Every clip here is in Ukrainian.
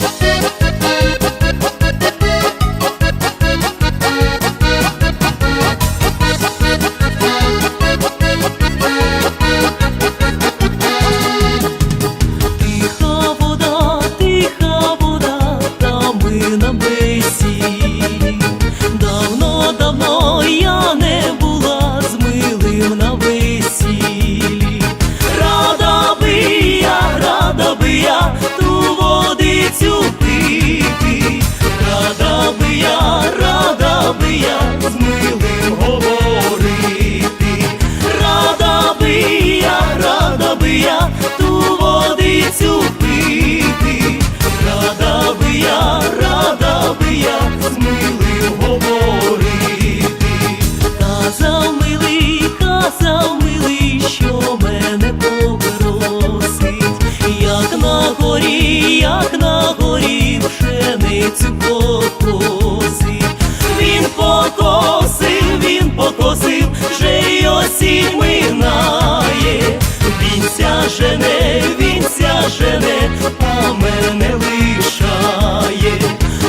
Yeah. милим говорити, рада би я, рада би я ту водицю. жене, він ся жене, а мене лишає.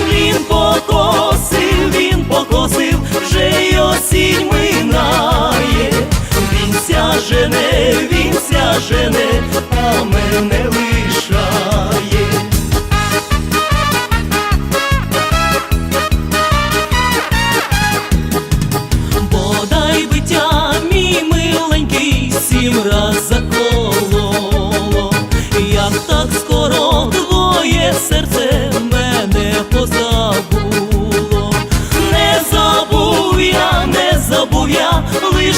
Він покосив, він покосив, вже й осінь минає. Він ся жене, він ся жене, а мене лишає. Бодай биття мій миленький сім раз за лиш